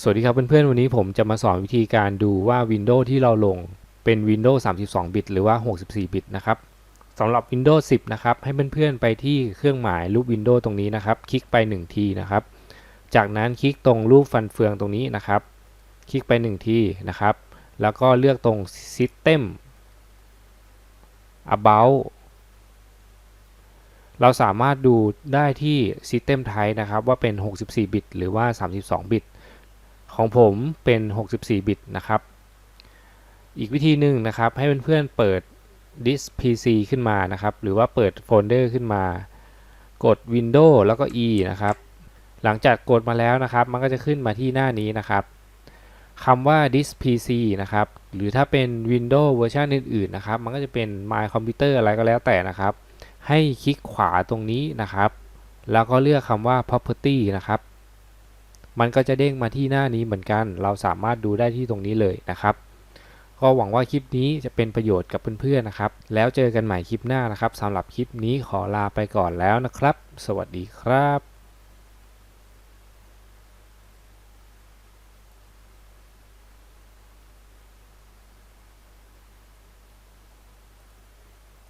สวัสดีครับเพื่อนๆ วันนี้ผมจะมาสอนวิธีการดูว่า Windows ที่เราลงเป็น Windows 32 บิต หรือว่า 64 บิตนะครับสำหรับ Windows 10 นะครับ ให้เพื่อนๆ ไปที่เครื่องหมายรูป Windows ตรงนี้นะครับ คลิกไป 1 ทีนะครับ จากนั้นคลิกตรงรูปฟันเฟืองตรงนี้นะครับ คลิกไป 1 ทีนะครับ แล้วก็เลือกตรง System About เราสามารถดูได้ที่ System Type นะครับ ว่าเป็น 64 บิต หรือว่า 32 บิต ของผมเป็น 64 บิตนะครับ อีกวิธีหนึ่งนะครับ ให้เพื่อนๆเปิด disk PC ขึ้นมานะครับ หรือว่าเปิดโฟลเดอร์ขึ้นมา กด Windows แล้วก็ E นะครับ หลังจากกดมาแล้วนะครับ มันก็จะขึ้นมาที่หน้านี้นะครับคำว่า disk PC นะครับ หรือถ้าเป็น Windows เวอร์ชันอื่นๆนะครับ มันก็จะเป็น My Computer อะไรก็แล้วแต่นะครับ ให้คลิกขวาตรงนี้นะครับ แล้วก็เลือกคำว่า Property นะครับ มันก็จะเด้งมาที่หน้านี้เหมือนกัน เราสามารถดูได้ที่ตรงนี้เลยนะครับ ก็หวังว่าคลิปนี้จะเป็นประโยชน์กับเพื่อนๆนะครับ แล้วเจอกันใหม่คลิปหน้านะครับสำหรับคลิปนี้ขอลาไปก่อนแล้วนะครับ สวัสดีครับ